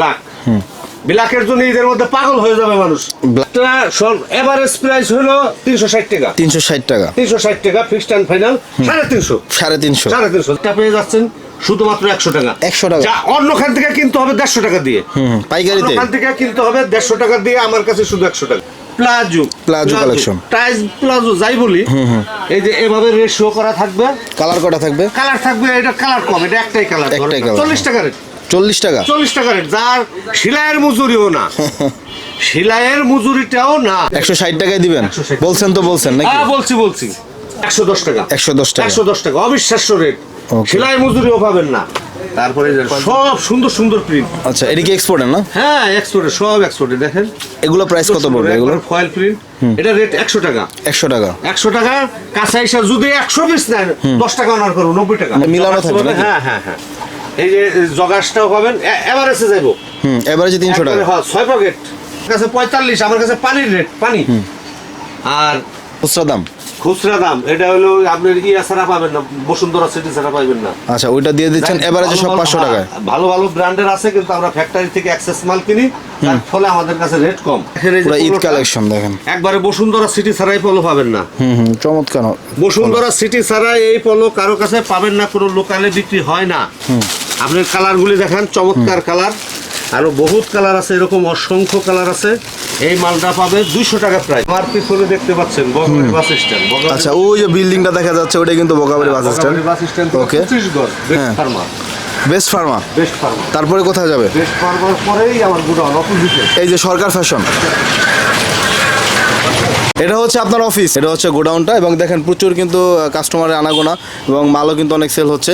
Black ব্ল্যাকের জন্য ঈদের মধ্যে পাগল হয়ে যাবে মানুষ। এভারেজ প্রাইস হলো তিনশো ষাট টাকা। তিনশো ষাট টাকা। তিনশো ষাট টাকা ফিক্সড অ্যান্ড ফাইনাল সাড়ে তিনশো। সাড়ে তিনশো। সাড়ে তিনশো। পেয়ে যাচ্ছেন শুধুমাত্র একশো টাকা। 100 টাকা? যা অন্য থেকে কিনতে হবে দেড়শো টাকা দিয়ে। পাইকারিতে। ওখান থেকে কিনতে হবে দেড়শো টাকা দিয়ে আমার কাছে শুধু একশো টাকা। Palazzo palazzo collection। টাইজ প্লাজো যাই বলি এই যে এভাবে রেশিও করা থাকবে। কালার কটা থাকবে। কালার থাকবে এটা কালার কম এটা একটাই কালার একটাই colour। চল্লিশ টাকা রেট চল্লিশ টাকা? চল্লিশ টাকা রেট যার সেলাইয়ের মজুরিও না। সেলাইয়ের মজুরিটাও না। একশো ষাট টাকায় দিবেন? বলছেন তো বলছেন নাকি? হ্যাঁ বলছি বলছি। একশো দশ টাকা। একশো দশ টাকা। একশো দশ টাকা অবিশ্বাস্য রেট। Okay. সেলাই মজুরিও পাবেন না। তারপরে সব সুন্দর সুন্দর প্রিন্ট আচ্ছা এটা কি না? হ্যাঁ এক্সপোর্টে সব এক্সপোর্টে দেখেন। এগুলো প্রাইস কত পড়বে এগুলো ফয়েল প্রিন্ট এটা রেট একশো টাকা। একশো টাকা। একশো টাকা কাঁচা হিসাব যদি একশো পিস নেন দশ টাকা অনার করব নব্বই টাকা। মিলানো থাকবে হ্যাঁ হ্যাঁ হ্যাঁ। এই যে জগাসটাও পাবেন এভারেজে যাব হুম এভারেজে তিনশো টাকা। হ্যাঁ, ছয় প্যাকেট কাছে পঁয়তাল্লিশ আমার কাছে পানির রেট পানি। আর খুচরা দাম? খুচরা দাম এটা হলো আপনার ইয়া ছাড়া পাবেন না বসুন্ধরা সিটি ছাড়া পাবেন না। আচ্ছা ওইটা দিয়ে দিচ্ছেন এভারেজে সব ভালো- পাঁচশো ভালো- টাকায়। ভালো ভালো ব্র্যান্ডের আছে কিন্তু আমরা ফ্যাক্টরি থেকে অ্যাক্সেস মাল কিনি তার ফলে আমাদের কাছে রেট কম। পুরো ঈদ কালেকশন দেখেন। একবারে বসুন্ধরা সিটি ছাড়াই পলো পাবেন না। হুম হুম চমৎকার। বসুন্ধরা সিটি ছাড়া এই পলো কারও কাছে পাবেন না কোনো লোকালে বিক্রি হয় না। আপনার কালারগুলি দেখেন চমৎকার কালার। আরও বহুত কালার আছে এরকম অসংখ্য কালার আছে। এই মালটা পাবে দুইশো টাকা প্রাইস আমার পিছনে দেখতে পাচ্ছেন বগবাড়ি বাস স্ট্যান্ড। আচ্ছা ওই যে বিল্ডিংটা দেখা যাচ্ছে ওটা কিন্তু Bokabari bus stand. Bus stand okay. Pharma best pharma best pharma তারপরে কোথায় যাবে? বেস্ট ফার্মার পরেই আমার গুডাউন অপোজিটে এই যে সরকার ফ্যাশন। এটা হচ্ছে আপনার অফিস এটা হচ্ছে গোডাউনটা এবং দেখেন প্রচুর কিন্তু কাস্টমারের আনাগোনা এবং মালও কিন্তু অনেক সেল হচ্ছে।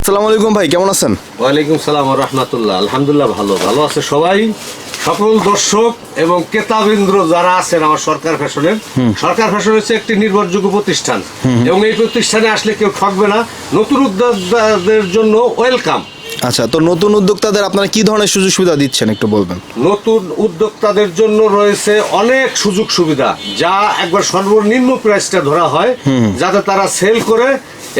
আসসালামু আলাইকুম ভাই কেমন আছেন? ওয়ালাইকুম সালাম রহমতুল্লাহ। আলহামদুলিল্লাহ ভালো। ভালো আছে সবাই? সকল দর্শক এবং ক্রেতাবৃন্দ্র যারা আছেন আমার সরকার ফ্যাশনের সরকার ফ্যাশন হচ্ছে একটি নির্ভরযোগ্য প্রতিষ্ঠান। এবং এই প্রতিষ্ঠানে আসলে কেউ ঠকবে না। নতুন উদ্যোক্তাদের জন্য ওয়েলকাম। আচ্ছা তো নতুন উদ্যোক্তাদের আপনারা কি ধরনের সুযোগ সুবিধা দিচ্ছেন একটু বলবেন? নতুন উদ্যোক্তাদের জন্য রয়েছে অনেক সুযোগ সুবিধা যা একবার সর্বনিম্ন প্রাইসটা ধরা হয় যাতে তারা সেল করে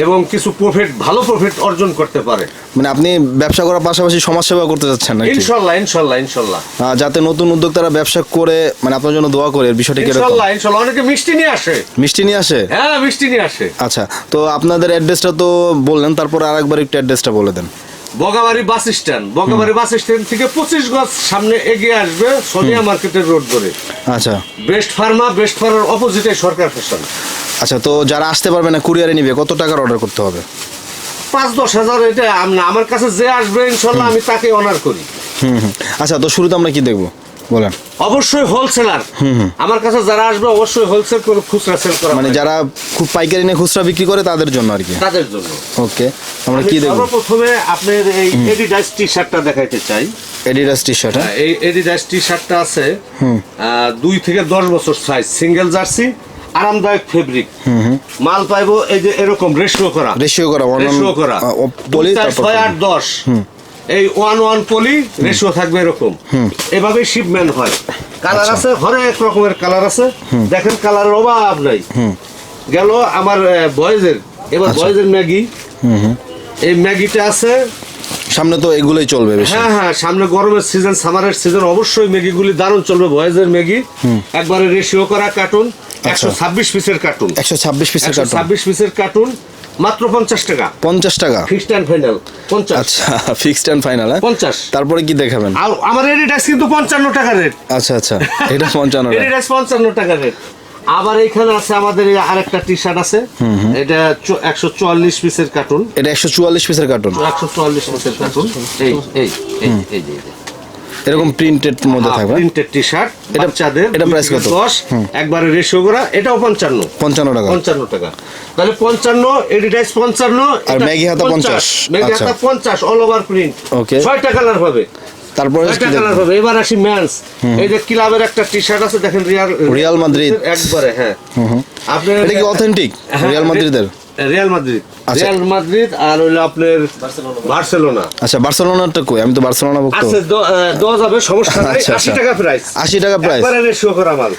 এবং কিছু প্রফিট ভালো প্রফিট অর্জন করতে পারে। মানে আপনি ব্যবসা করার পাশাপাশি সমাজসেবা করতে যাচ্ছেন নাকি? ইনশাল্লাহ ইনশাল্লাহ ইনশাল্লাহ। যাতে নতুন উদ্যোক্তারা ব্যবসা করে মানে আপনার জন্য দোয়া করে বিষয়টা কীরকম? ইনশাল্লাহ ইনশাল্লাহ অনেকে মিষ্টি নিয়ে আসে। মিষ্টি নিয়ে আসে? হ্যাঁ মিষ্টি নিয়ে আসে। আচ্ছা তো আপনাদের অ্যাড্রেসটা তো বললেন তারপর আরেকবার একটু অ্যাড্রেসটা বলে দেন। Bogabari bus stand. Bogabari bus stand থেকে পঁচিশ গজ সামনে এগিয়ে আসবে সোনিয়া মার্কেটের রোড ধরে। আচ্ছা। বেস্ট ফার্মা বেস্ট ফার্মার অপোজিটে সরকার ফ্যাশন। আচ্ছা তো যারা আসতে পারবে না কুরিয়ারে নিবে কত টাকার অর্ডার করতে হবে? পাঁচ দশ হাজার এটা আম- আমার কাছে যে আসবে ইনশাল্লাহ আমি তাকে অনার করি। হুম হুম। আচ্ছা তো শুরুতে আমরা কি দেখব? বলেন। অবশ্যই হোলসেলার আমার কাছে যারা আসবে অবশ্যই হোলসেল করে খুচরা সেল করা মানে যারা খুব পাইকারি নিয়ে খুচরা বিক্রি করে তাদের জন্য আর কি? তাদের জন্য। ওকে আমরা কি দেখব? সর্বপ্রথমে আপনার এই এডিডাস টি শার্টটা দেখাইতে চাই। এডিডাস টি শার্ট এই এডিডাস টি শার্টটা আছে দুই থেকে দশ বছর সাইজ সিঙ্গেল জার্সি আরামদায়ক ফেব্রিক মাল পাইবো এই যে এরকম রেশিও করা। রেশিও করা রেশিও করা। তারপর ছয় আট দশ। এই ওয়ান ওয়ান পলি রেশিও থাকবে এরকম। এভাবে শিপমেন্ট হয়। কালার আচ্ছা। আছে হরেক রকমের কালার আছে। দেখেন কালারের অভাব নাই। গেল আমার বয়েজের এবার আচ্ছা। বয়েজের ম্যাগি। এই ম্যাগিটা আছে। সামনে তো এগুলোই চলবে বেশি। হ্যাঁ হ্যাঁ সামনে গরমের সিজন সামারের সিজন অবশ্যই ম্যাগিগুলি দারুণ চলবে বয়েজের ম্যাগি। একবারে রেশিও করা কার্টুন একশো ছাব্বিশ পিসের কার্টুন একশো ছাব্বিশ পিসের কার্টুন ছাব্বিশ পিসের কার্টুন মাত্র পঞ্চাশ টাকা। পঞ্চাশ টাকা। ফিক্সড অ্যান্ড ফাইনাল পঞ্চাশ। আচ্ছা ফিক্সড অ্যান্ড ফাইনাল হ্যাঁ? পঞ্চাশ। তারপরে কি দেখাবেন? আর আমার এডিডাস কিন্তু পঞ্চান্ন টাকা রেট আচ্ছা আচ্ছা এটা পঞ্চান্ন এডিডাস পঞ্চান্ন টাকা রেট আবার এখানে আছে আমাদের আরেকটা টি শার্ট আছে এটা একশো চুয়াল্লিশ পিসের কার্টুন এটা একশো চুয়াল্লিশ পিসের কার্টুন একশো চুয়াল্লিশ পিসের কার্টুন এই এই এই এই। এরকম প্রিন্টেড মধ্যে থাকবে। প্রিন্টেড টি শার্ট এটা- বাচ্চাদের এটা থেকে কত? দশ একবারে রেশিও করা এটাও পঞ্চান্ন। পঞ্চান্ন টাকা। পঞ্চান্ন টাকা। তাহলে পঞ্চান্ন এডিডাইস পঞ্চান্ন আর এটা ম্যাগি হাতা 50 ম্যাগি আচ্ছা। হাতা পঞ্চাশ অল ওভার প্রিন্ট Okay. ছয়টা কালার হবে। তারপরে এবার আসি ম্যান্স এই যে ক্লাবের একটা টি শার্ট আছে দেখেন রিয়াল রিয়াল মাদ্রিদ। একবারে হ্যাঁ। আপনার এটা কি অথেন্টিক হ্যাঁ, রিয়াল মাদ্রিদের রিয়াল মাদ্রিদ আচ্ছা। রিয়াল মাদ্রিদ আর হইল আপনার বার্সেলোনা। আচ্ছা বার্সেলোনাটা কই? আমি তো বার্সেলোনা ভক্ত। দেওয়া যাবে সমস্যা নাই। আচ্ছা, আশি আচ্ছা। টাকা প্রাইস আশি টাকা প্রাইস একবারে রেশিও করা মাল।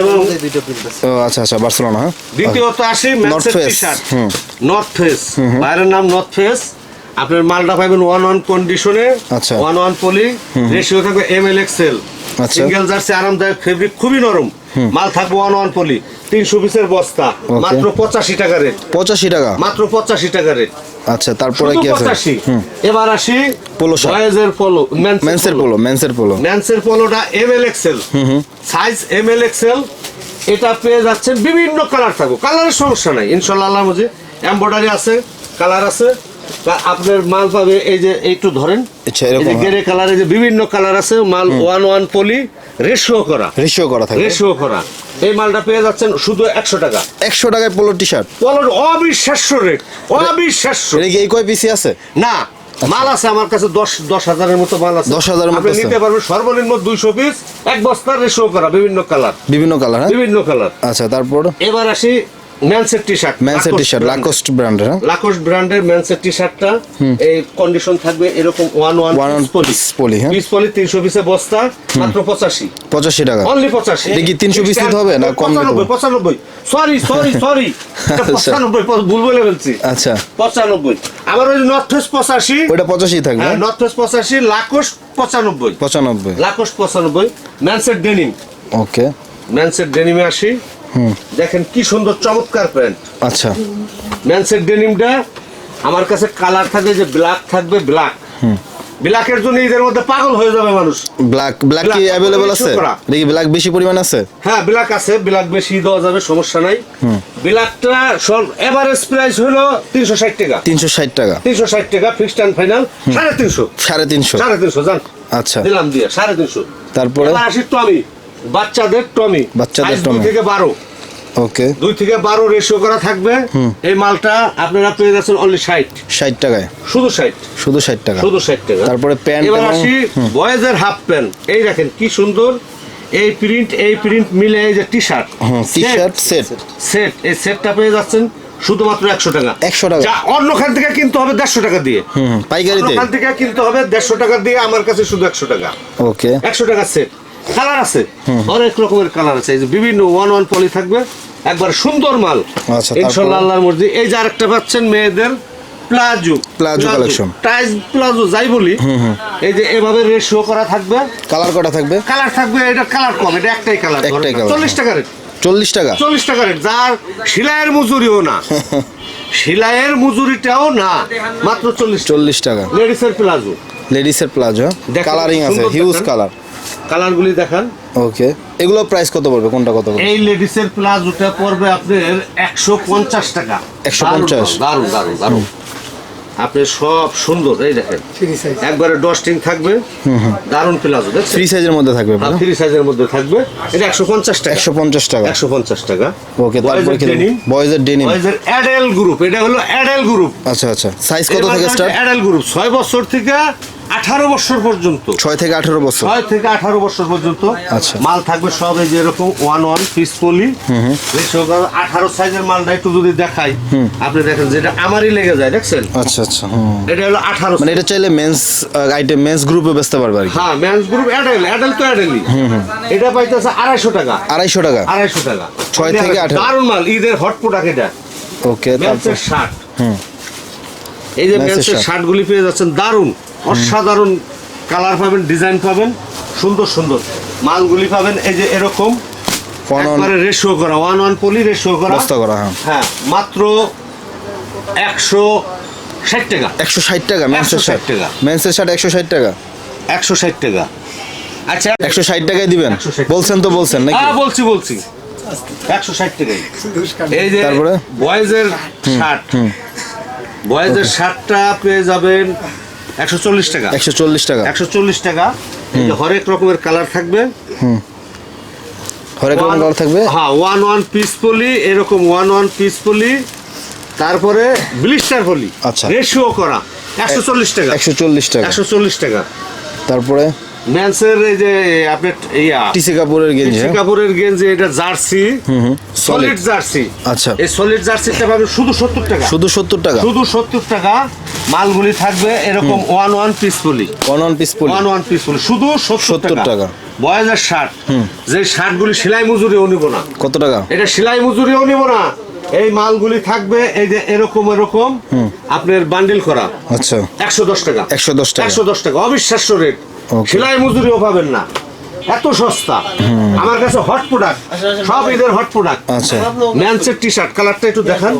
এবং ও আচ্ছা আচ্ছা বার্সেলোনা হ্যাঁ? দ্বিতীয়ত আসি টি শার্ট হুম। নর্থ ফেস বাইরের নাম নর্থ ফেস আপনার মালটা পাবেন ওয়ান ওয়ান কন্ডিশনে আচ্ছা। ওয়ান ওয়ান পলি রেশিও থাকবে এম এল এক্সেল আচ্ছা। সিঙ্গেল জার্সি আরামদায়ক ফেব্রিক খুবই নরম। মাল থাকবে ওয়ান ওয়ান পলি তিনশো পিসের বস্তা মাত্র পঁচাশি টাকা রেট পঁচাশি টাকা? মাত্র পঁচাশি টাকা রেট আচ্ছা তারপরে কি আছে? এবার আসি shirt। বয়েজের পলো মেন্সের পোলো মেন্সের পোলো ম্যান্সের পলোটা M L XL size M L XL এটা পেয়ে যাচ্ছেন বিভিন্ন কালার থাকবে কালারের সমস্যা নাই ইনশাল্লাহ আল্লাহ মধ্যে এমব্রয়ডারি আছে কালার আছে। আপনার মাল পাবে এই যে একটু ধরেন আচ্ছা, এরকম, হ্যাঁ। কালারে যে বিভিন্ন কালার আছে মাল ওয়ান ওয়ান পলি রেশিও করা। রেশিও করা থাকে। রেশিও করা। এই মালটা পেয়ে যাচ্ছেন শুধু একশো টাকা। একশো টাকায় পোলো টি শার্ট পলোর অবিশ্বাস্য রেট অবিশ্বাস্য। এই কয় পিসি আছে? না মাল আছে আমার কাছে দশ দশ হাজারের মতো মাল আছে। 10,000 এর মতো নিতে পারবেন সর্বনিম্ন দুইশো পিস এক বস্তার রেশো করা বিভিন্ন কালার বিভিন্ন কালার হ্যাঁ? বিভিন্ন কালার আচ্ছা তারপর? এবার আসি ম্যানসের টি। শার্ট ম্যান্সের টি শার্ট লাকোস্ট ব্র্যান্ডের লাকোস্ট ব্র্যান্ডের ম্যানসের টি। শার্টটা এই কন্ডিশন থাকবে এরকম ওয়ান ওয়ান piece poly, হ্যাঁ? পিস পলি তিনশো পিসে বস্তা মাত্র পঁচাশি। পঁচাশি টাকা। অনলি পঁচাশি। কি 300 piece নিতে হবে না কম পঁচানব্বই পঁচানব্বই। Sorry sorry sorry. পঁচানব্বই ভুল বলে ফেলছি। আচ্ছা। পঁচানব্বই। আবার ওই নর্থ পঁচাশি। ওটা পঁচাশি থাকবে হ্যাঁ হ্যাঁ? নর্থ ওয়েস্ট পঁচাশি লাকোস পঁচানব্বই। পঁচানব্বই। লাকোস পঁচানব্বই। ম্যানসের ডেনিম ওকে ম্যানসের ডেনিমে আসি। দেখেন কি সুন্দর চমৎকার প্যান্ট। আচ্ছা। ম্যানসের ডেনিমটা আমার কাছে কালার থাকবে যে ব্ল্যাক থাকবে ব্ল্যাক। ব্ল্যাকের জন্য ঈদের মধ্যে পাগল হয়ে যাবে মানুষ। ব্ল্যাক ব্ল্যাক কি অ্যাভেলেবল আছে? কি ব্ল্যাক বেশি পরিমাণ আছে? হ্যাঁ ব্ল্যাক আছে ব্ল্যাক বেশি দেওয়া যাবে সমস্যা নাই। ব্ল্যাকটা সব এভারেজ প্রাইস হলো তিনশো ষাট টাকা। তিনশো ষাট টাকা। তিনশো ষাট টাকা ফিক্সড অ্যান্ড ফাইনাল সাড়ে তিনশো। সাড়ে তিনশো। সাড়ে তিনশো জান আচ্ছা। দিলাম দিয়ে সাড়ে তিনশো। তারপরে? এবার আসি টমি। বাচ্চাদের টমি। বাচ্চাদের টমি। থেকে বারো। ওকে। দুই থেকে বারো রেশিও করা থাকবে। এই মালটা আপনারা পেয়ে যাচ্ছেন অনলি ষাট। ষাট টাকায়? শুধু ষাট। শুধু ষাট টাকা। শুধু ষাট টাকা। তারপরে প্যান্ট এবার এবং- আসি বয়েজের হাফ প্যান্ট এই দেখেন কি সুন্দর। এই প্রিন্ট এই প্রিন্ট মিলে এই যে T shirt T shirt set set এই সেটটা পেয়ে যাচ্ছেন শুধুমাত্র একশো টাকা। 100 টাকা? যা অন্য খান থেকে কিনতে হবে দেড়শো টাকা দিয়ে। পাইকারিতে। খান থেকে কিনতে হবে দেড়শো টাকা দিয়ে আমার কাছে শুধু একশো টাকা। ওকে। একশো টাকা সেট কালার আছে। অনেক রকমের কালার আছে। এই যে বিভিন্ন ওয়ান ওয়ান পলি থাকবে। একবার সুন্দর মাল। আচ্ছা? ইনশাল্লাহ আল্লাহর মর্জি। এই যে আরেকটা পাচ্ছেন মেয়েদের প্লাজো। Plazo collection। টাইজ প্লাজো যাই বলি। এই যে এভাবে রেশিও করা থাকবে। কালার কটা থাকবে? কালার থাকবে এটা কালার কম। এটা একটাই কালার একটাই colour। চল্লিশ টাকা রেট চল্লিশ টাকা? চল্লিশ টাকা রেট যার সেলাইয়ের মজুরিও না। সেলাইয়ের মজুরিটাও না। মাত্র চল্লিশ চল্লিশ টাকা। লেডিসের প্লাজো। লেডিসের প্লাজো। কালারিং আছে হিউজ কালার কালারগুলি দেখান। ওকে। এগুলো প্রাইস কত পড়বে? কোনটা কত পড়বে? এই লেডিসের প্লাজোটা পড়বে আপনার একশো পঞ্চাশ টাকা। 150 দারুণ দারুণ দারুণ আপনি সব সুন্দর এই দেখেন। একবারে ডস্টিং থাকবে দারুণ প্লাজো দেখছেন? ফ্রি সাইজের মধ্যে থাকবে থ্রি সাইজের মধ্যে থাকবে। এটা একশো পঞ্চাশ টাকা। একশো পঞ্চাশ টাকা। একশো পঞ্চাশ টাকা। ওকে তারপরে কি বয়েজের ডেনিম বয়েজের অ্যাডেল গ্রুপ এটা হলো অ্যাডেল গ্রুপ আচ্ছা আচ্ছা। সাইজ কত থেকে স্টার্ট অ্যাডাল্ট গ্রুপ ছয় বছর থেকে আঠারো বছর পর্যন্ত। ছয় থেকে আঠেরো বছর। ছয় থেকে আঠারো বছর পর্যন্ত আচ্ছা। মাল থাকবে সব এই যে এরকম ওয়ান ওয়ান পিস পলি। আঠারো সাইজের মালটা একটু যদি দেখাই আপনি দেখেন যেটা আমারই লেগে যায় দেখছেন? আচ্ছা আচ্ছা এটা হলো আঠারো মানে এটা চাইলে মেন্স আইটেম মেন্স গ্রুপে বেচতে পারবে হ্যাঁ মেন্স গ্রুপ অ্যাডেল অ্যাডেল তো অ্যাডেলই এটা পাইতেছে আড়াইশো টাকা। আড়াইশো টাকা? আড়াইশো টাকা। ছয় থেকে আঠারো। দারুণ মাল ঈদের হট প্রোডাক্ট এটা। ওকে ম্যান্সের শার্ট এই যে মেন্সের। শার্টগুলি পেয়ে যাচ্ছেন দারুণ। অসাধারণ কালার পাবেন ডিজাইন পাবেন সুন্দর সুন্দর। মালগুলি পাবেন এই যে এরকম। একবারে রেশিও করা ওয়ান ওয়ান পলি রেশিও করা। করা হ্যাঁ। হ্যাঁ মাত্র একশো ষাট টাকা। একশো ষাট টাকা মেন্সের 160 শার্ট টাকা। মেন্সের শার্ট একশো ষাট টাকা। একশো ষাট টাকা। আচ্ছা। একশো ষাট টাকায় দিবেন? বলছেন তো বলছেন নাকি? হ্যাঁ বলছি বলছি। একশো ষাট টাকাই এই যে তারপরে? বয়েজের শার্ট বয়েজের শার্টটা পেয়ে যাবেন একশো চল্লিশ টাকা। একশো চল্লিশ টাকা। একশো চল্লিশ টাকা। হরেক রকমের কালার থাকবে। হরেক রকম কালার থাকবে? হ্যাঁ ওয়ান ওয়ান পিস পলি এরকম ওয়ান ওয়ান পিস পলি তারপরে ব্লিস্টার পলি। আচ্ছা। রেশিও করা একশো চল্লিশ টাকা। একশো চল্লিশ টাকা। একশো চল্লিশ টাকা। তারপরে? ম্যান্সের এই যে আপনার ইয়া টিসি কাপড়ের গেঞ্জি হ্যাঁ? কাপড়ের গেঞ্জি এটা জার্সি সলিড জার্সি। আচ্ছা। এই সলিড জার্সিটা পাবেন শুধু সত্তর টাকা। শুধু সত্তর টাকা? শুধু সত্তর টাকা মালগুলি থাকবে এরকম one one piece poly one one piece poly one one piece poly শুধু সত্তর 70 টাকা। বয়েজের শার্ট যে শার্টগুলি সেলাই মজুরিও নিব না। কত টাকা? এটা সেলাই মজুরিও নিব না। এই মালগুলি থাকবে এই যে এরকম এরকম। আপনার বান্ডিল করা। আচ্ছা। একশো দশ টাকা। একশো দশ টাকা। একশো দশ টাকা। অবিশ্বাস্য রেট. সেলাই মজুরিও পাবেন না। এত সস্তা। আমার কাছে হট প্রোডাক্ট সব ঈদের হট প্রোডাক্ট আচ্ছা। ম্যানসের টি শার্ট কালারটা একটু দেখান।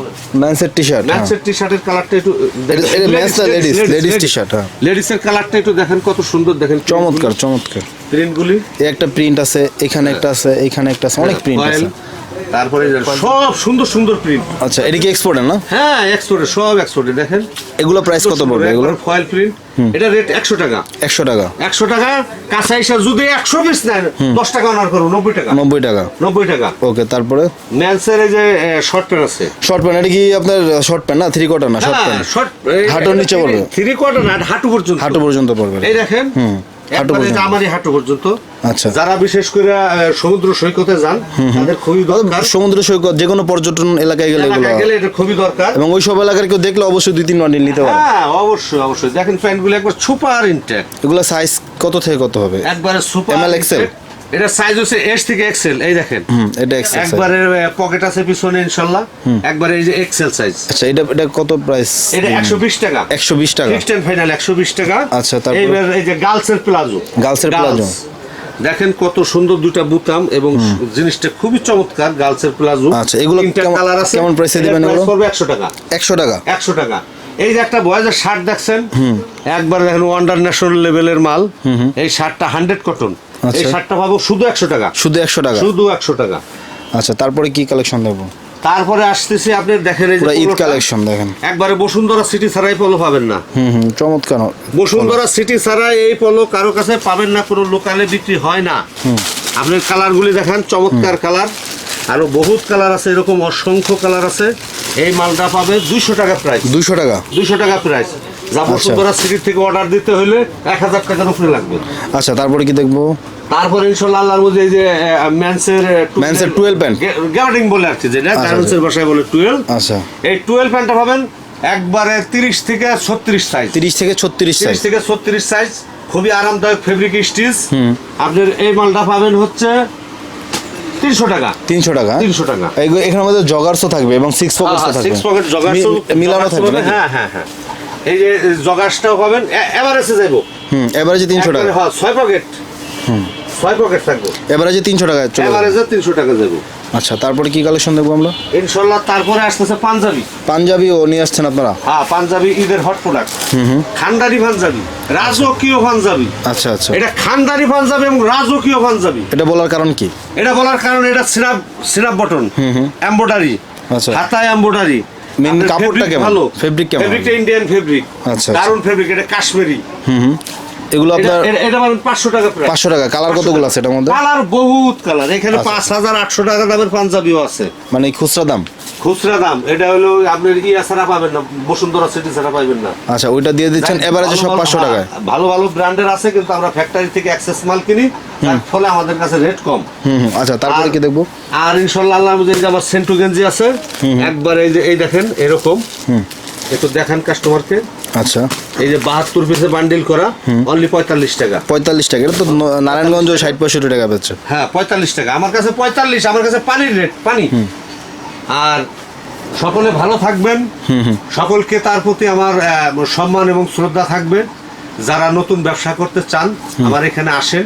ম্যান্সের টি শার্ট ম্যানসের টি শার্টের কালারটা একটু না ladies? Ladies t-shirt, হ্যাঁ। লেডিসের কালারটা একটু দেখেন কত সুন্দর দেখেন। চমৎকার চমৎকার। প্রিন্টগুলি এই একটা প্রিন্ট আছে এখানে একটা আছে এখানে একটা আছে অনেক প্রিন্ট আছে। তারপরে সব সুন্দর সুন্দর প্রিন্ট আচ্ছা এটা কি এক্সপোর্টের না? হ্যাঁ এক্সপোর্টে সব এক্সপোর্টে দেখেন। এগুলো প্রাইস কত পড়বে এগুলো? ফয়েল প্রিন্ট এটা রেট একশো টাকা। একশো টাকা। একশো টাকা কাঁচা হিসাব যদি একশো পিস নেন দশ টাকা অনার করুন নব্বই টাকা। নব্বই টাকা। নব্বই টাকা। ওকে তারপরে? ম্যান্সের এই যে শর্ট প্যান্ট আছে। শর্ট প্যান্ট এটা কি আপনার শর্ট প্যান্ট না? থ্রি কোয়ার্টার না শর্ট প্যান্ট শর্ট হাঁটুর নিচে পড়বে? থ্রি কোয়ার্টার না হাঁটু পর্যন্ত। হাঁটু পর্যন্ত পড়বে। এই দেখেন। হুম, পর্যন্ত। আমারই হাঁটু পর্যন্ত। আচ্ছা। যারা বিশেষ করে সমুদ্র সৈকতে যান তাদের খুবই দরকার। সমুদ্র সৈকত যে কোনো পর্যটন এলাকায় গেলে এগুলো গেলে এটা খুবই দরকার। এবং ওই সব এলাকার কেউ দেখলে অবশ্যই দুই তিন বান্ডিল নিতে পারে। হ্যাঁ অবশ্যই অবশ্যই। দেখেন প্যান্টগুলো একবার সুপার ইনটেক এগুলো সাইজ কত থেকে কত হবে? একবারে সুপার? এটা সাইজ হচ্ছে এস থেকে এক্সেল এই দেখেন। এটা এক্সেল একবারে পকেট আছে পিছনে ইনশাল্লাহ। একবারে এই যে এক্সেল সাইজ আচ্ছা এটা এটা কত প্রাইস এটা একশো বিশ টাকা। একশো বিশ টাকা। ফিক্সড ফাইনাল একশো বিশ টাকা। আচ্ছা, তারপরে? এইবার এই যে গার্লসের প্লাজো গার্লসের প্লাজো। দেখেন কত সুন্দর দুটা বুতাম এবং জিনিসটা খুবই চমৎকার গার্লসের প্লাজো আচ্ছা, এগুলো কালার আছে। কেমন এটার দিবেন এগুলো? পড়বে একশো টাকা। একশো টাকা। একশো টাকা। এই যে একটা বয়েজের শার্ট দেখছেন? একবার দেখেন ওয়ান্ডার ন্যাশনাল লেভেলের মাল। এই শার্টটা হান্ড্রেড কটন এই আচ্ছা। শার্টটা পাবো শুধু একশো টাকা। শুধু একশো টাকা? শুধু একশো টাকা। আচ্ছা তারপরে কি কালেকশন দেবো? তারপরে আসতেছি আপনি দেখেন এই ঈদ কালেকশন দেখেন। একবারে বসুন্ধরা সিটি ছাড়াই পলো পাবেন না। হুম হুম চমৎকার। বসুন্ধরা সিটি ছাড়া এই পলো কারও কাছে পাবেন না কোনো লোকালে বিক্রি হয় না। আপনার কালারগুলি দেখান চমৎকার কালার। আরও বহুত কালার আছে এরকম অসংখ্য কালার আছে। এই মালটা পাবে দুইশো টাকা প্রাইস দুইশো টাকা? দুইশো টাকা প্রাইস যা বসুন্ধরা সিটি থেকে অর্ডার দিতে হলে এক হাজার টাকার উপরে লাগবে। আচ্ছা তারপরে কি দেখব? তারপরে ইনশাল্লাহ আল্লাহর মধ্যে এই যে ম্যান্সের Mansের 12 প্যান্ট। গ্যারাডিং বলে আর কি যেটা আচ্ছা, গার্মেন্টসের ভাষায় বলে টুয়েলভ আচ্ছা। এই টুয়েলভ প্যান্টটা পাবেন একবারে তিরিশ থেকে ছত্রিশ সাইজ তিরিশ থেকে ছত্রিশ সাইজ তিরিশ থেকে ছত্রিশ সাইজ খুবই আরামদায়ক ফেব্রিক স্টিচ আপনার এই মালটা পাবেন হচ্ছে তিনশো টাকা। তিনশো টাকা? তিনশো টাকা। এখানে আমাদের জগার্সও থাকবে এবং সিক্স পকেটসও থাকবে। সিক্স পকেট জগার্স মি- মিলানো থাকবে হ্যাঁ হ্যাঁ হ্যাঁ। এই যে জগার্সটাও পাবেন এভারেজে যাইবো। হুম এভারেজে তিনশো টাকা। হ্যাঁ, ছয় পকেট। ছয় পকেট থাকব। এভারেজে তিনশো টাকা চলে এভারেজে তিনশো টাকা যাব আচ্ছা তারপরে কি কালেকশন দেখব আমরা? ইনশাল্লাহ তারপরে আসতেছে পাঞ্জাবি। পাঞ্জাবিও নিয়ে আসছেন আপনারা? হ্যাঁ পাঞ্জাবি ঈদের হট প্রোডাক্ট হুম খানদারি পাঞ্জাবি রাজকীয় পাঞ্জাবি। আচ্ছা আচ্ছা। এটা খানদারি পাঞ্জাবি এবং রাজকীয় পাঞ্জাবি। এটা বলার কারণ কি? এটা বলার কারণ এটা সিনাপ সিনাপ বটন হুম হুম। এমব্রয়ডারি আচ্ছা। হাতায় এমব্রয়ডারি Main কাপড়টা কেমন? ভালো। Fabric কেমন? ফেব্রিকটা ইন্ডিয়ান ফেব্রিক আচ্ছা, দারুণ ফেব্রিক এটা কাশ্মীরি। হুম এগুলো আপনার এটা- পাবেন পাঁচশো টাকা প্রায় পাঁচশো টাকা। কালার কতগুলো আছে এটার মধ্যে? কালার বহুত কালার এখানে আচ্ছা। পাঁচ হাজার আটশো টাকা দামের পাঞ্জাবিও আছে। মানে খুচরা দাম? খুচরা দাম। এটা হলো আপনার ইয়া ছাড়া পাবেন না বসুন্ধরা সিটি ছাড়া পাবেন না। আচ্ছা ওইটা দিয়ে দিচ্ছেন এভারেজে সব ভালো ভালো- পাঁচশো টাকায়। ভালো ভালো ব্র্যান্ডের আছে কিন্তু আমরা ফ্যাক্টরি থেকে অ্যাক্সেস মাল কিনি। তার ফলে আমাদের কাছে রেট কম। আচ্ছা তারপরে কি দেখব? আর ইনশাল্লাহ আল্লাহ যে আমার সেন্টু গেঞ্জি আছে একবার এই যে এই দেখেন এরকম। একটু দেখান কাস্টমারকে আচ্ছা। এই যে বাহাত্তর পিসে বান্ডিল করা অনলি পঁয়তাল্লিশ টাকা। পঁয়তাল্লিশ টাকা এটা তো নারায়ণগঞ্জ ষাট পঁয়ষট্টি টাকা পেচ্ছে হ্যাঁ পঁয়তাল্লিশ টাকা। আমার কাছে পঁয়তাল্লিশ আমার কাছে পানির রেট পানি। আর সকলে ভালো থাকবেন। সকলকে তার প্রতি আমার সম্মান এবং শ্রদ্ধা থাকবে। যারা নতুন ব্যবসা করতে চান আমার এখানে আসেন।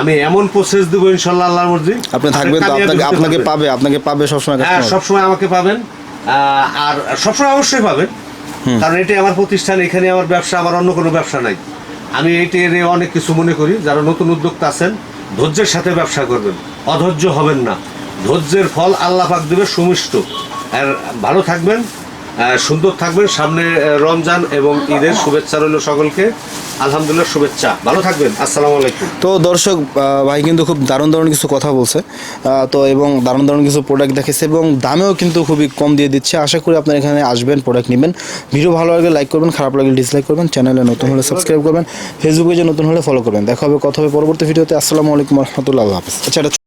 আমি এমন প্রসেস দেবো ইনশাল্লাহ আল্লাহর মর্জি। আপনি থাকবেন তো আপনাকে আপনাকে পাবে আপনাকে পাবে সবসময় হ্যাঁ। সবসময় আমাকে পাবেন। আর সবসময় অবশ্যই পাবেন। কারণ এটাই আমার প্রতিষ্ঠান এখানে আমার ব্যবসা আমার অন্য কোনো ব্যবসা নাই। আমি নিয়ে অনেক কিছু মনে করি যারা নতুন উদ্যোক্তা আছেন ধৈর্যের সাথে ব্যবসা করবেন। অধৈর্য হবেন না। ধৈর্যের ফল আল্লাহ পাক দেবে সুমিষ্ট। আর ভালো থাকবেন সুন্দর থাকবেন। সামনে রমজান এবং ঈদের শুভেচ্ছা রইল সকলকে। আলহামদুলিল্লাহ, শুভেচ্ছা। ভালো থাকবেন, আসসালামু আলাইকুম। তো দর্শক ভাই কিন্তু খুব দারুণ দারুণ কিছু কথা বলছে। তো এবং দারুণ দারুণ কিছু প্রোডাক্ট দেখেছে এবং দামেও কিন্তু খুবই কম দিয়ে দিচ্ছে। আশা করি আপনার এখানে আসবেন প্রোডাক্ট নেবেন। ভিডিও ভালো লাগলে লাইক করবেন, খারাপ লাগলে ডিসলাইক করবেন। চ্যানেলে নতুন হলে সাবস্ক্রাইব করবেন। ফেসবুকে যে নতুন হলে ফলো করবেন। দেখা হবে, কথা হবে পরবর্তী ভিডিওতে আসসালামু আলাইকুম, রহমতুল্লাহ হাফিজ। আচ্ছা